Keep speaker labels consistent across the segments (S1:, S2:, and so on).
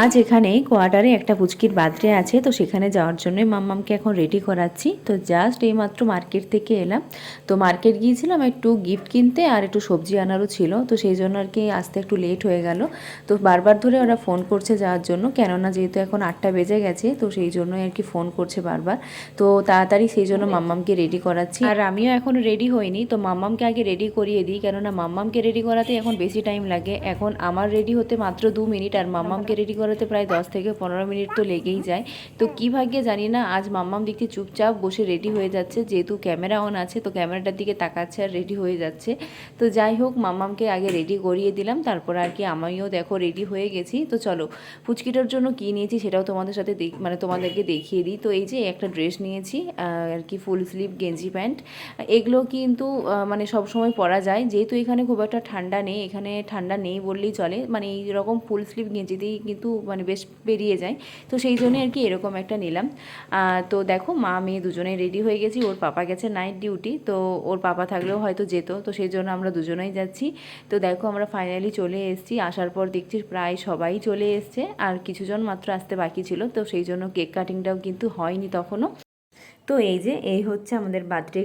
S1: আজ এখানে কোয়ার্টারে একটা পুচকির বার্থডে আছে, তো সেখানে যাওয়ার জন্য মাম্মামকে এখন রেডি করাচ্ছি। তো জাস্ট এইমাত্র মার্কেট থেকে এলাম। তো মার্কেট গিয়েছিলাম একটু গিফট কিনতে আর একটু সবজি আনারও ছিল, তো সেই জন্য আর কি আসতে একটু লেট হয়ে গেল। তো বারবার ধরে ওরা ফোন করছে যাওয়ার জন্য, কেননা যেহেতু এখন আটটা বেজে গেছে, তো সেই জন্যই আর কি ফোন করছে বারবার। তো তাড়াতাড়ি সেই জন্য মাম্মামকে রেডি করাচ্ছি। আর আমিও এখন রেডি হইনি, তো মাম্মামকে আগে রেডি করিয়ে দিই, কেননা মাম্মামকে রেডি করাতে এখন বেশি টাইম লাগে। এখন আমার রেডি হতে মাত্র দু মিনিট আর মাম্মামকে রেডি করাতে প্রায় দশ থেকে পনেরো মিনিট তো লেগেই যায়। তো কী ভাগ্যে জানি না, আজ মাম্মাম দেখছি চুপচাপ বসে রেডি হয়ে যাচ্ছে, যেহেতু ক্যামেরা অন আছে, তো ক্যামেরাটার দিকে তাকাচ্ছে আর রেডি হয়ে যাচ্ছে। তো যাই হোক, মাম্মামকে আগে রেডি করিয়ে দিলাম, তারপর আর কি আমিও দেখো রেডি হয়ে গেছি। তো চলো, ফুচকিটার জন্য কী নিয়েছি সেটাও তোমাদের সাথে মানে তোমাদেরকে দেখিয়ে দিই। তো এই যে একটা ড্রেস নিয়েছি আর কি ফুল স্লিভ গেঞ্জি প্যান্ট। এগুলো কিন্তু মানে সব সময় পরা যায়, যেহেতু এখানে খুব একটা ঠান্ডা নেই, এখানে ঠান্ডা নেই বললেই চলে। মানে এই রকম ফুল স্লিভ গেঞ্জিতেই কিন্তু মানে বেশ বেরিয়ে যায়। তো সেই জন্য আর কি এরকম একটা নিলাম। তো দেখো, মা, মেয়ে দুজনে রেডি হয়ে গেছি। ওর পাপা গেছে নাইট ডিউটি তো ওর পাপা থাকলেও হয়তো যেত। তো সেই জন্য আমরা দুজনেই যাচ্ছি। তো দেখো, আমরা ফাইনালি চলে এসেছি। আসার পর দেখছি প্রায় সবাই চলে এসছে। আর কিছুজন মাত্র আসতে বাকি ছিল। তো সেই জন্য কেক কাটিংটাও কিন্তু হয়নি তখনও। তো এই যে, এই হচ্ছে আমাদের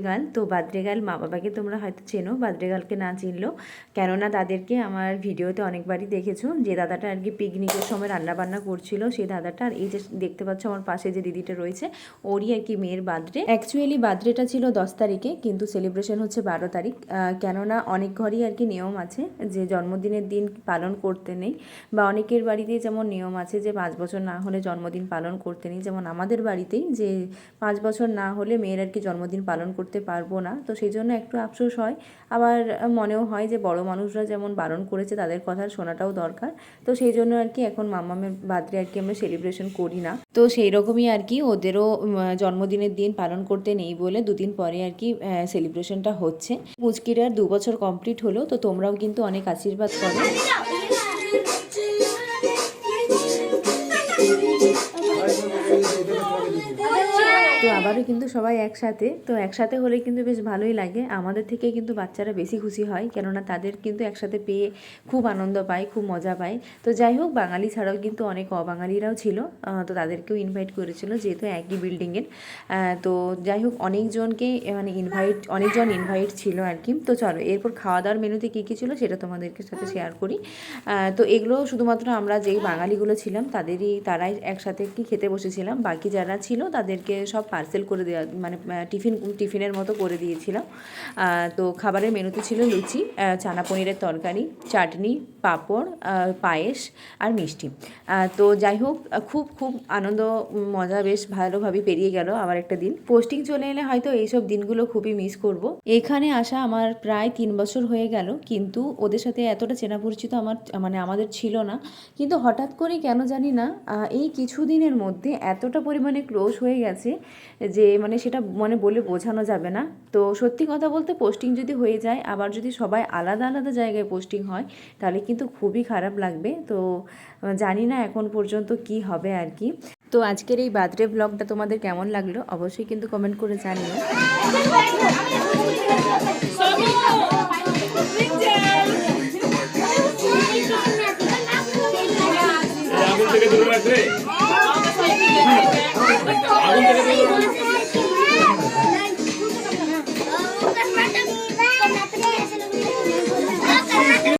S1: গার্ল তো গার্ল মা বাবাকে তোমরা হয়তো চেনো বার্থডে গার্লকে না চিনলেও কেননা তাদেরকে আমার ভিডিওতে অনেকবারই দেখেছ যে, দাদাটা আর কি পিকনিকের সময় রান্নাবান্না করছিল। সেই দাদাটা আর এই যে, দেখতে পাচ্ছ আমার পাশে যে দিদিটা রয়েছে, ওরই আর কি মেয়ের বার্থডে। অ্যাকচুয়ালি বার্থডেটা ছিল দশ তারিখে, কিন্তু সেলিব্রেশন হচ্ছে বারো তারিখ। কেননা অনেক ঘরই আর কি নিয়ম আছে যে, জন্মদিনের দিন পালন করতে নেই। বা অনেকের বাড়িতে যেমন নিয়ম আছে যে, পাঁচ বছর না হলে জন্মদিন পালন করতে নেই। যেমন আমাদের বাড়িতেই যে, পাঁচ বছর না হলে মেয়ের আর কি জন্মদিন পালন করতে পারব না। তো সেই জন্য একটু আফসোস হয়। আবার মনেও হয় যে বড় মানুষরা যেমন বারণ করেছে তাদের কথা শোনাটাও দরকার। তো সেই জন্য আর কি এখন মামামের বার্থডে আর কি আমরা সেলিব্রেশন করি না। তো সেই রকমই আর কি ওদেরও জন্মদিনের দিন পালন করতে নেই বলে দুদিন পরে আর কি সেলিব্রেশনটা হচ্ছে। পুচকিটার দু বছর কমপ্লিট হলো, তো তোমরাও কিন্তু অনেক আশীর্বাদ করো। তো আবারও কিন্তু সবাই একসাথে, তো একসাথে হলে কিন্তু বেশ ভালোই লাগে। আমাদের থেকে কিন্তু বাচ্চারা বেশি খুশি হয়, কেননা তাদের কিন্তু একসাথে পেয়ে খুব আনন্দ পায়, খুব মজা পায়। তো যাই হোক, বাঙালি ছাড়াও কিন্তু অনেক অবাঙালিরাও ছিল তো তাদেরকেও ইনভাইট করেছিল যেহেতু একই বিল্ডিংয়ের তো যাই হোক, অনেকজনকে মানে ইনভাইট অনেকজন ইনভাইট ছিল আর কি। তো চলো, এরপর খাওয়া দাওয়ার মেনুতে কী কী ছিল সেটা তোমাদেরকে সাথে শেয়ার করি। তো এগুলো শুধুমাত্র আমরা যেই বাঙালিগুলো ছিলাম, তাদেরই, তারাই একসাথে কি খেতে বসেছিলাম। বাকি যারা ছিল, তাদেরকে সব পার্সেল করে দেওয়া মানে টিফিন, টিফিনের মতো করে দিয়েছিলাম। তো খাবারের মেনুতে ছিল লুচি চানা পনিরের তরকারি, চাটনি, পাঁপড় পায়েস আর মিষ্টি। তো যাই হোক, খুব খুব আনন্দ, মজা বেশ ভালোভাবে পেরিয়ে গেল আমার একটা দিন। পোস্টিং চলে এলে হয়তো এইসব দিনগুলো খুবই মিস করব। এখানে আসা আমার প্রায় তিন বছর হয়ে গেল, কিন্তু ওদের সাথে এতটা চেনা পরিচিত আমার মানে আমাদের ছিল না। কিন্তু হঠাৎ করে কেন জানি না এই কিছুদিনের মধ্যে এতটা পরিমাণে ক্লোজ হয়ে গেছে যে মানে সেটা মানে বলে বোঝানো যাবে না। তো সত্যি কথা বলতে পোস্টিং যদি হয়ে যায় আবার যদি সবাই আলাদা আলাদা জায়গায় পোস্টিং হয় তাহলে কিন্তু খুবই খারাপ লাগবে। তো জানি না এখন পর্যন্ত কি হবে আর কি। তো আজকের এই বার্থডে ব্লগটা তোমাদের কেমন লাগল অবশ্যই কিন্তু কমেন্ট করে জানিও।
S2: আগুন থেকে